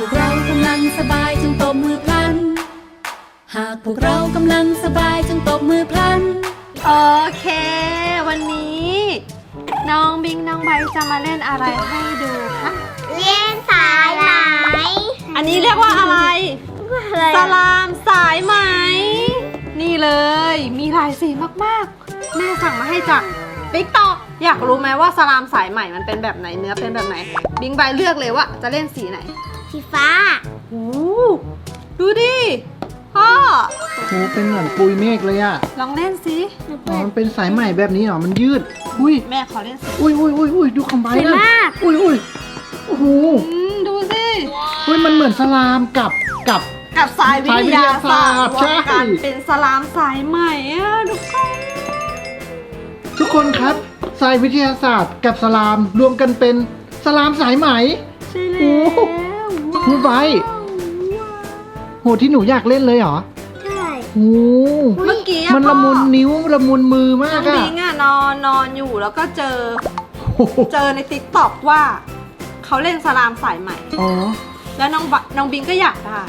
พวกเรากำลังสบายจงตบมือพลัน หากพวกเรากำลังสบายจงตบมือพลัน โอเค วันนี้ น้องบิงน้องไบร์ทจะมาเล่นอะไรให้ดูคะเล่นสายไหมอันนี้เรียกว่าอะไรอะไรสลามสายไหม นี่เลย มีหลายสีมากๆ แม่สั่งมาให้จากติ๊กตอกอยากรู้ไหมว่าสลามสายใหม่มันเป็นแบบไหนเนื้อเป็นแบบไหน บิงไบร์ทเลือกเลยว่าจะเล่นสีไหน สีฟ้า โอ้ดูดิพ่อโหเป็นเหมือนปุยเมฆเลยอะลองเล่นสิอ๋อมันเป็นสายใหม่แบบนี้เหรอ มันยืด อุ้ย แม่ขอเล่นสิอุ้ยอุ้ยอุ้ยอุ้ยดูคำใบสวยนะมาก อุ้ยอุ้ยโอ้โหอืมดูสิอุ้ยมันเหมือนสลามกับกับ กับสายวิทยาศาสตร์สายวิทยาศาสตร์รวมกันใช่ เป็นสลามสายใหม่อะทุกคนทุกคนครับสายวิทยาศาสตร์กับสลามรวมกันเป็นสลามสายไหม ใช่แล้โอ้ว ครูไบร์ทโหที่หนูอยากเล่นเลยเหรอใช่โอ้เมื่อกี้อะมันละมุนนิ้วละมุนมือน้มาอกงอะบิงอะนอนนอนอยู่แล้วก็เจอ โอ้โหเจอในติ๊กต็อกว่า เขาเล่นสลามสายใหม่ อ๋อ แล้วน้องบะน้องบิงก็อยากได้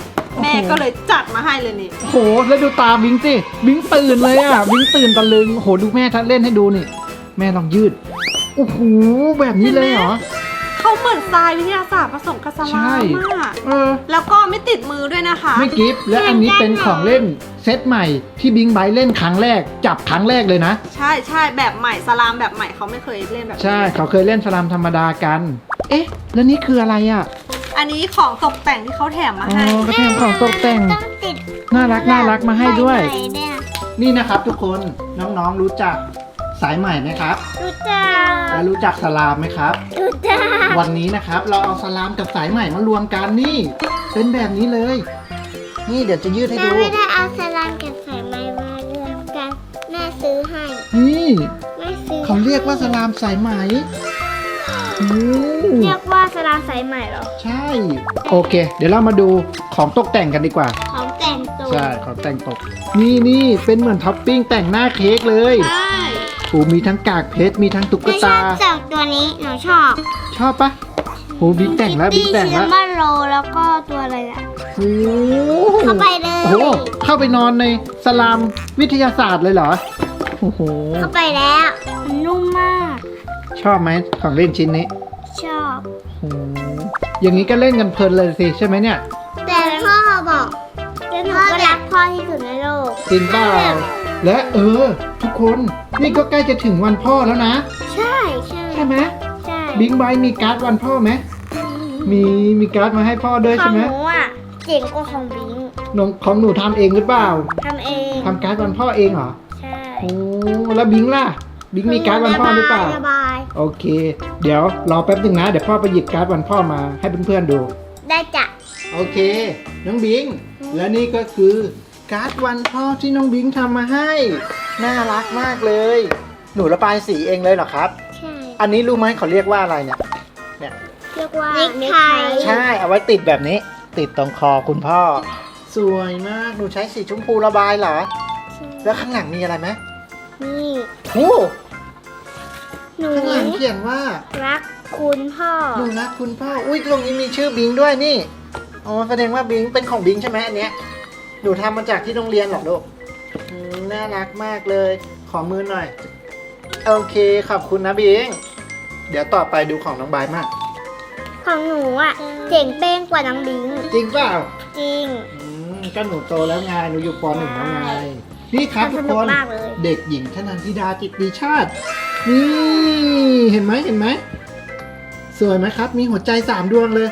แม่โอ้โหก็เลยจัดมาให้เลยนี่โหแล้วดูตาบิงสิบิงตื่นเลยอะบิงตื่นตะลึงโหดูแม่ทัดเล่นให้ดูนี่ แม่ลองยืดโอ้โหแบบนี้เลยเหรอ เขาเหมือนทรายวิทยาศาสตร์ผสมกับสใช่ลามมากเออ แล้วก็ไม่ติดมือด้วยนะคะ ไม่กิฟต์และอันนี้เป็นของเล่นเซตใหม่ที่บิงไบท์เล่นครั้งแรก จับครั้งแรกเลยนะ ใช่ใช่แบบใหม่สลามแบบใหม่เขาไม่เคยเล่นแบบนี้ใช่เขาเคยเล่นสลามธรรมดากัน เอ๊ะ แล้วนี่คืออะไรอะอันนี้ของตกแต่งที่เขาแถมมาอ๋อให้ กระแทมของตกแต่ง ต้องติดน่ารักน่ารักมาให้ด้วยใบไหมเนี่ยนี่นะครับทุกคนน้องๆรู้จัก สายใหม่ไหมครับรู้จักและรู้จักสลามไหมครับ รู้จักวันนี้นะครับ เราเอาสลามกับสายใหม่มารวมกันนี่ เป็นแบบนี้เลย นี่เดี๋ยวจะยืดให้แม่ดู ไม่ได้เอาสลันกับสายไหมมารวมกันแม่ซื้อให้นี่แม่ซื้อเขาเรียกว่าสลามสายไหมโอ้เรียกว่าสลันสายไหมเหรอใช่ โอเค เดี๋ยวเรามาดูของตกแต่งกันดีกว่า ของแต่งตัวใช่ของแต่งตก นี่นี่เป็นเหมือนท็อปปิ้งแต่งหน้าเค้กเลย ใช่ โอ้มีทั้งกากเพชร มีทั้งตุ๊กไม่ชอตาบสองตัวนี้หนูชอบชอบปะโหบิ๊กแต่งแล้วบิ๊กแต่งแล้วซิลเวอร์โรแล้วก็ตัวอะไรอะโอ้เข้าไปเลยโอ้โหเข้าไปนอนในสลามวิทยาศาสตร์เลยเหรอ โอ้โห เข้าไปแล้ว มันนุ่มมาก ชอบไหมของเล่นชิ้นนี้ชอบ โอ้โหอย่างนี้ก็เล่นกันเพลินเลยสิใช่ไหมเนี่ย แต่พ่อบอกแล้วหนูก็รักพ่อที่สุดในโลกจริงเปล่า และเออ ทุกคนนี่ก็ใกล้จะถึงวันพ่อแล้วนะ ใช่ใช่ใช่ไหมใช่บิ๊กไบมีการ์ดวันพ่อไหมมีมีการ์ดมาให้พ่อด้วยขอใช่งไหมหนูอะเจ๋งกว่าของบิงน้องของหนูทำเองหรือเปล่าทำเองทำการ์ดวันพ่อเองเหรอใช่โอ้แล้วบิงล่ะบิงมีการ์ดวันพ่อหรือเปล่าระบายโอเค เดี๋ยวรอแป๊บหนึงนะ เดี๋ยวพ่อไปหยิบการ์ดวันพ่อมาให้เพื่อนๆดู ได้จ้ะโอเค น้องบิง และนี่ก็คือ การ์ดวันพ่อที่น้องบิงทำมาให้ น่ารักมากเลย หนูระบายสีเองเลยเหรอครับ ใช่ อันนี้รู้ไหมเขาเรียกว่าอะไรเนี่ยเนี่ยเรียกว่าเนคไทใช่ เอาไว้ติดแบบนี้ ติดตรงคอคุณพ่อ สวยมาก หนูใช้สีชมพูระบายเหรอ แล้วข้างหลังมีอะไรไหมนี่โอ้หนูข้างหลังเขียนว่า รักคุณพ่อ หนูรักคุณพ่อ อุ้ยตรงนี้มีชื่อบิงด้วยนี่ อ๋อ แสดงว่าบิงเป็นของบิงใช่ไหมอันเนี้ย หนูทำมาจากที่โรงเรียนเหรอลูกอืมน่ารักมากเลย ขอมือหน่อย โอเค ขอบคุณนะบิง เดี๋ยวต่อไปดูของน้องบายมาก ของหนูอะเจ๋งเป้งกว่าน้องบิง จริงเปล่า จริง อืมก็หนูโตแล้วไงหนูอยู่ปหนึ่งแล้วไง นี่ครับทุสกนุคกนมากเลย เด็กหญิงธนันธิดาจิตติชาติ นี่เห็นไหมเห็นไหม สวยไหมครับ มีหัวใจสามดวงเลย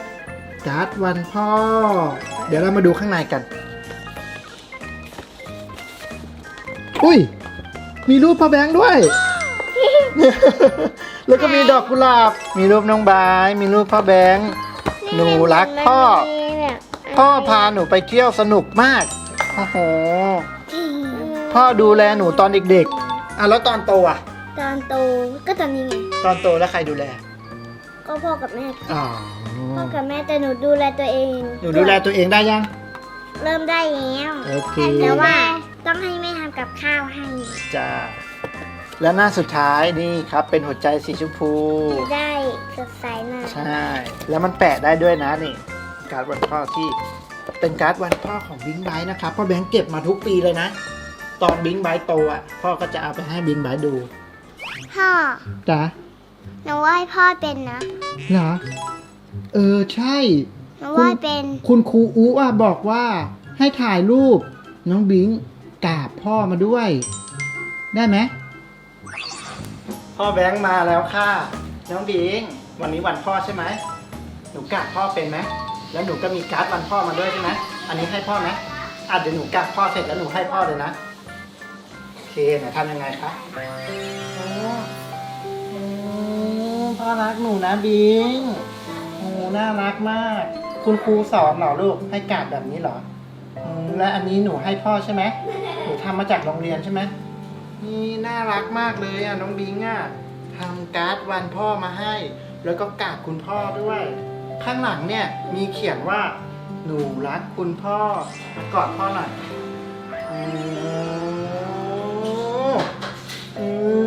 การ์ดวันพ่อ เดี๋ยวเรามาดูข้างในกัน อุ้ย มีรูปพ่อแบงค์ด้วย แล้วก็มีดอกกุหลาบ มีรูปน้องบาย มีรูปพ่อแบงค์ หนูรักพ่อมันมีแบบพ่อพาหนูไปเที่ยวสนุกมาก โอ้โห พ่อดูแลหนูตอนเด็กๆ อะแล้วตอนโตอะ ตอนโตก็ตอนนี้ไง ตอนโตแล้วใครดูแล ก็พ่อกับแม่ อ๋อ พ่อกับแม่แต่หนูดูแลตัวเอง หนูดูแลตัวเองได้ยัง เริ่มได้แล้ว โอเคแต่ว่า ต้องให้แม่ทำกับข้าวให้จ้าและหน้าสุดท้ายนี่ครับเป็นหัวใจสีชมพูได้สดใสหน่อยใช่ แล้วมันแปะได้ด้วยนะนี่ การ์ดวันพ่อที่เป็นการ์ดวันพ่อของบิงไบนะครับพ่อแบงค์เก็บมาทุกปีเลยนะ ตอนบิงไบโตอะพ่อก็จะเอาไปให้บิงไบดูพ่อจ้ะหนูว่าให้พ่อเป็นนะเหรอเออใช่ หนูว่าเป็น คุณครูอูอะบอกว่าให้ถ่ายรูปน้องบิง กราบพ่อมาด้วย ได้ไหมพ่อแบงค์มาแล้วค่ะ น้องบิง วันนี้วันพ่อใช่ไหมหนูกราบพ่อเป็นไหมแล้วหนูก็มีการ์ดวันพ่อมาด้วยใช่ไหมอันนี้ให้พ่อไหมอะเดี๋ยวหนูกราบพ่อเสร็จแล้วหนูให้พ่อเลยนะโอเคไหนทำยังไงคะโอ้โอ้พ่อรักหนูนะบิงโอ้น่ารักมาก คุณครูสอนเหรอลูกให้กราดแบบนี้เหรออืมและอันนี้หนูให้พ่อใช่ไหมหนู ทำมาจากโรงเรียนใช่ไหมนี่น่ารักมากเลยอะน้องบิงอะทำการ์ดวันพ่อมาให้ แล้วก็กราบคุณพ่อด้วย ข้างหลังเนี่ยมีเขียนว่า หนูรักคุณพ่อกอดพ่อหน่อยโอ้อืม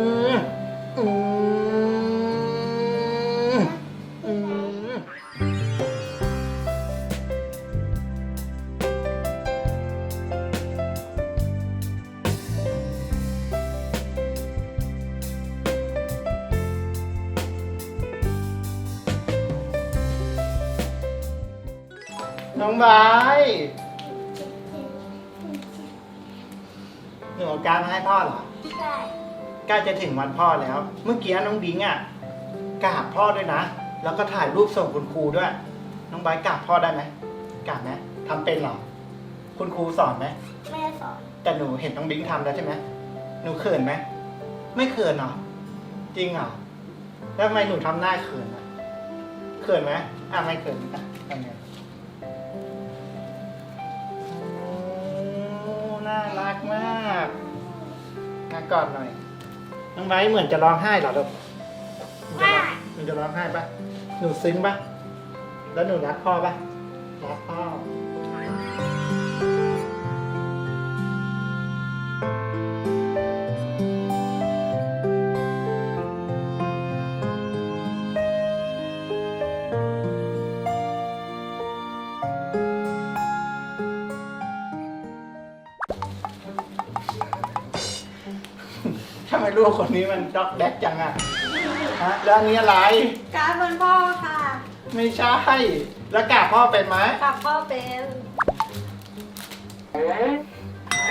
น้องไบร์ทหนูเอาการดมาให้พ่อเหรอใช่ใกล้จะถึงวันพ่อแล้ว เมื่อกี้น้องบิงอะกราบพ่อด้วยนะ แล้วก็ถ่ายรูปส่งคุณครูด้วย น้องไบร์ทกราบพ่อได้ไหมกราบไหมทำเป็นเหรอ คุณครูสอนไหมไม่ได้สอนแต่หนูเห็นน้องบิงทำแล้วใช่ไหม หนูเขินไหม ไม่เขินเหรอ จริงเหรอ แล้วทำไมหนูทำหน้าเขินอะเขินไหมอะไม่เขินอะทำไง รักมากมากอดหน่อย น้องไบร์ทเหมือนจะร้องไห้เหรอลูกหนูจะร้องหนูจะร้องไห้ปะหนูซึ้งปะแล้วหนูรักพ่อปะรักพ่อ ไมลูกคนนี้มันด็อกแดกจังอะฮะแล้วอันนี้อะไร การ์ดวันพ่อค่ะไม่ใช่ แล้วกราบพ่อเป็นไหมกับพ่อเป็น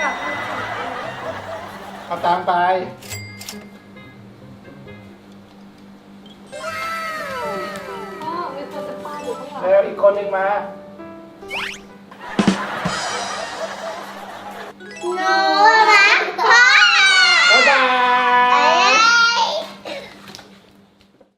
กับเอาตามไป พ่อมีคนจะป้าอยู่ข้างหลังเร็วอีกคนหนึ่งมา